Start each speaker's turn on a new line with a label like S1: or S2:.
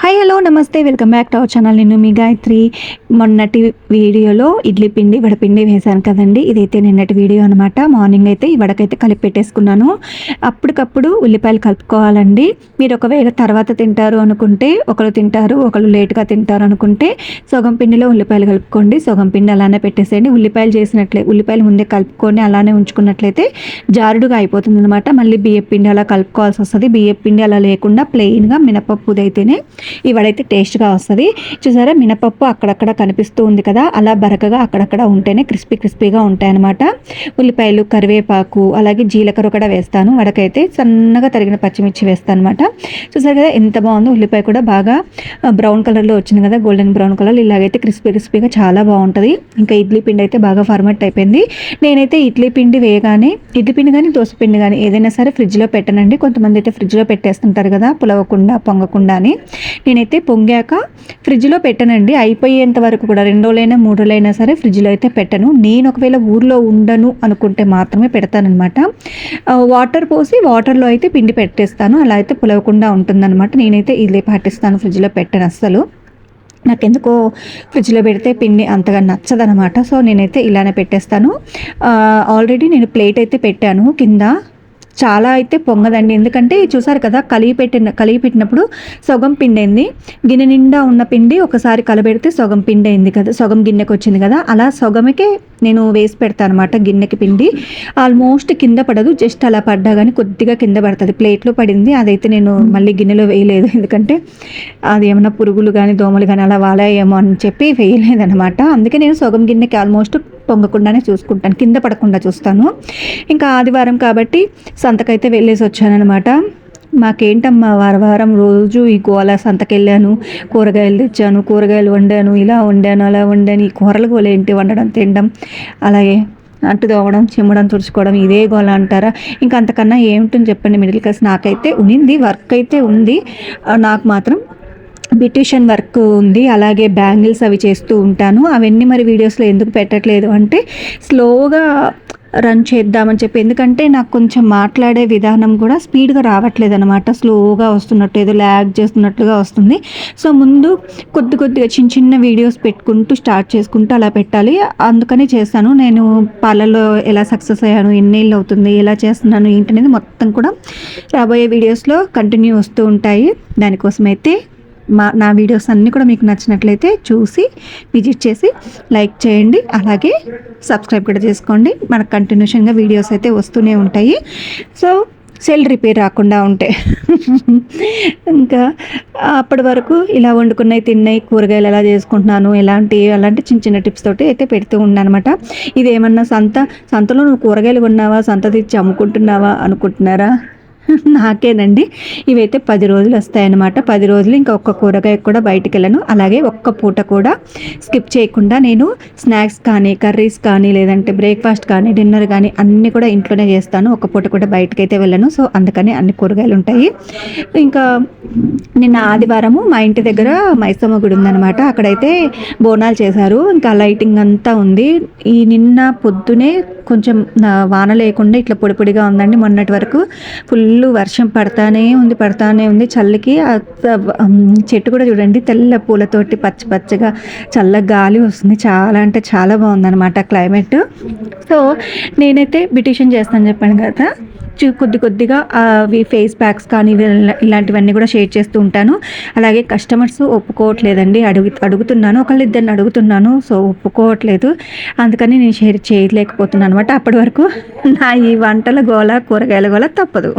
S1: Hi hello నమస్తే. Welcome back to our channel నేను మీ గాయత్రి. మొన్నటి వీడియోలో ఇడ్లీ పిండి వడపిండి వేశాను కదండి. ఇదైతే నిన్నటి వీడియో అనమాట మార్నింగ్ అయితే ఈ వడకైతే కలిపి పెట్టేసుకున్నాను. అప్పటికప్పుడు ఉల్లిపాయలు కలుపుకోవాలండి. మీరు ఒకవేళ తర్వాత తింటారు అనుకుంటే ఒకరు తింటారు ఒకరు లేట్గా తింటారు అనుకుంటే సగం పిండిలో ఉల్లిపాయలు కలుపుకోండి. సగం పిండి అలానే పెట్టేసేయండి. ఉల్లిపాయలు చేసినట్లే ఉల్లిపాయలు ముందే కలుపుకొని అలానే ఉంచుకున్నట్లయితే జారుడుగా అయిపోతుంది అనమాట మళ్ళీ బియ్యం పిండి అలా కలుపుకోవాల్సి వస్తుంది. బియ్యం పిండి అలా లేకుండా ప్లెయిన్గా మినపప్పుదైతేనే ఈ వడైతే టేస్ట్గా వస్తుంది. చూసారా? మినపప్పు అక్కడక్కడ కనిపిస్తూ ఉంది కదా? అలా బరకగా అక్కడక్కడ ఉంటేనే క్రిస్పీ క్రిస్పీగా ఉంటాయి అనమాట ఉల్లిపాయలు కరివేపాకు అలాగే జీలకర్ర కూడా వేస్తాను. వడకైతే సన్నగా తరిగిన పచ్చిమిర్చి వేస్తాను అనమాట చూసారు కదా? ఎంత బాగుందో ఉల్లిపాయ కూడా బాగా బ్రౌన్ కలర్లో వచ్చింది కదా? Golden brown colour. ఇలాగైతే క్రిస్పీ క్రిస్పీగా చాలా బాగుంటుంది. ఇంకా ఇడ్లీ పిండి అయితే బాగా ఫార్మేట్ అయిపోయింది. నేనైతే ఇడ్లీ పిండి వేయగానే ఇడ్లీ పిండి కానీ దోశ పిండి కానీ ఏదైనా సరే ఫ్రిడ్జ్లో పెట్టనండి. కొంతమంది అయితే ఫ్రిడ్జ్లో పెట్టేస్తుంటారు కదా? పులవకుండా పొంగకుండా అని. నేనైతే పొంగాక ఫ్రిడ్జ్లో పెట్టనండి. అయిపోయేంత వరకు కూడా రెండోలైనా మూడోలైనా సరే ఫ్రిడ్జ్లో అయితే పెట్టను. నేను ఒకవేళ ఊర్లో ఉండను అనుకుంటే మాత్రమే పెడతానమాట వాటర్ పోసి వాటర్లో అయితే పిండి పెట్టేస్తాను. అలా అయితే పులవకుండా ఉంటుందన్నమాట. నేనైతే ఇదే పాటిస్తాను ఫ్రిడ్జ్లో పెట్టను అస్సలు. నాకెందుకో ఫ్రిడ్జ్లో పెడితే పిండి అంతగా నచ్చదనమాట సో నేనైతే ఇలానే పెట్టేస్తాను. ఆల్రెడీ నేను ప్లేట్ అయితే పెట్టాను కింద. చాలా అయితే పొంగదండి. ఎందుకంటే చూసారు కదా కలిగి పెట్టిన కలిగి పెట్టినప్పుడు సొగం పిండైంది. గిన్నె నిండా ఉన్న పిండి ఒకసారి కలబెడితే సొగం పిండి అయింది కదా సొగం గిన్నెకి వచ్చింది కదా. అలా సొగమికే నేను వేసి పెడతాను అనమాట గిన్నెకి పిండి. ఆల్మోస్ట్ కింద పడదు జస్ట్ అలా పడ్డా కానీ కొద్దిగా కింద పడుతుంది. ప్లేట్లో పడింది అదైతే నేను మళ్ళీ గిన్నెలో వేయలేదు. ఎందుకంటే అది ఏమైనా పురుగులు కానీ దోమలు కానీ అలా వాలాయేమో అని చెప్పి వేయలేదనమాట అందుకే నేను సొగం గిన్నెకి ఆల్మోస్ట్ పొంగకుండానే చూసుకుంటాను. కింద పడకుండా చూస్తాను. ఇంకా ఆదివారం కాబట్టి సంతకైతే వెళ్ళేసి వచ్చానమాట మాకేంటమ్మా వారం వారం రోజు ఈ గోల సంతకెళ్ళాను కూరగాయలు తెచ్చాను కూరగాయలు వండాను ఇలా వండాను అలా వండాను ఈ కూరలు గోల ఏంటి వండడం తినడం అలాగే అంటు తోవడం చిమ్మడం తుడుచుకోవడం ఇదే గోల అంటారా? ఇంకా అంతకన్నా ఏమిటని చెప్పండి మిడిల్ క్లాస్? నాకైతే ఉనింది వర్క్ అయితే ఉంది. నాకు మాత్రం బ్యూటిషియన్ వర్క్ ఉంది అలాగే బ్యాంగిల్స్ అవి చేస్తూ ఉంటాను. అవన్నీ మరి వీడియోస్లో ఎందుకు పెట్టట్లేదు అంటే స్లోగా రన్ చేద్దామని చెప్పి. ఎందుకంటే నాకు కొంచెం మాట్లాడే విధానం కూడా స్పీడ్గా రావట్లేదు అనమాట స్లోగా వస్తున్నట్టు ఏదో ల్యాగ్ చేస్తున్నట్లుగా వస్తుంది. సో ముందు కొద్ది కొద్దిగా చిన్న చిన్న వీడియోస్ పెట్టుకుంటూ స్టార్ట్ చేసుకుంటూ అలా పెట్టాలి. అందుకని చేస్తాను. నేను పాలల్లో ఎలా సక్సెస్ అయ్యాను ఎన్నేళ్ళు అవుతుంది ఎలా చేస్తున్నాను ఏంటనేది మొత్తం కూడా రాబోయే వీడియోస్లో కంటిన్యూ వస్తూ ఉంటాయి. దానికోసం అయితే మా నా వీడియోస్ అన్నీ కూడా మీకు నచ్చినట్లయితే చూసి విజిట్ చేసి లైక్ చేయండి. అలాగే సబ్స్క్రైబ్ కూడా చేసుకోండి. మనకు కంటిన్యూషన్గా వీడియోస్ అయితే వస్తూనే ఉంటాయి. సో సెల్ రిపేర్ రాకుండా ఉంటే. ఇంకా అప్పటి వరకు ఇలా వండుకున్నాయి తిన్నాయి కూరగాయలు ఎలా చేసుకుంటున్నాను ఎలాంటి అలాంటి చిన్న చిన్న టిప్స్ తోటి అయితే పెడుతూ ఉన్నానమాట ఏమన్నా సంత సంతలో నువ్వు కూరగాయలు కొన్నావా సంత తెచ్చి అమ్ముకుంటున్నావా అనుకుంటున్నారా? నాకేనండి. ఇవైతే పది రోజులు వస్తాయన్నమాట. పది రోజులు ఇంకా ఒక్క కూరగాయ కూడా బయటికి వెళ్ళను అలాగే ఒక్క పూట కూడా స్కిప్ చేయకుండా నేను స్నాక్స్ కానీ కర్రీస్ కానీ లేదంటే బ్రేక్ఫాస్ట్ కానీ డిన్నర్ కానీ అన్నీ కూడా ఇంట్లోనే చేస్తాను. ఒక్క పూట కూడా బయటకు అయితే వెళ్ళను. సో అందుకని అన్ని కూరగాయలు ఉంటాయి. ఇంకా నిన్న ఆదివారము మా ఇంటి దగ్గర మైసమ్మ గుడి ఉందనమాట అక్కడైతే బోనాలు చేశారు. ఇంకా లైటింగ్ అంతా ఉంది. ఈ నిన్న పొద్దునే కొంచెం వాన లేకుండా ఇట్లా పొడి పొడిగా ఉందండి. మొన్నటి వరకు ఫుల్ వర్షం పడతానే ఉంది పడతానే ఉంది. చల్లకి చెట్టు కూడా చూడండి తెల్ల పూలతోటి పచ్చ పచ్చగా చల్ల గాలి వస్తుంది. చాలా అంటే చాలా బాగుందన్నమాట క్లైమేట్. సో నేనైతే బిటిషన్ చేస్తాను చెప్పాను కదా. కొద్ది కొద్దిగా అవి ఫేస్ ప్యాక్స్ కానీ ఇలాంటివన్నీ కూడా షేర్ చేస్తూ ఉంటాను. అలాగే కస్టమర్స్ ఒప్పుకోవట్లేదండి. అడుగు అడుగుతున్నాను. ఒకళ్ళు ఇద్దరిని అడుగుతున్నాను. సో ఒప్పుకోవట్లేదు. అందుకని నేను షేర్ చేయలేకపోతున్నాను అనమాట అప్పటి వరకు నా ఈ వంటల గోల కూరగాయల గోల తప్పదు.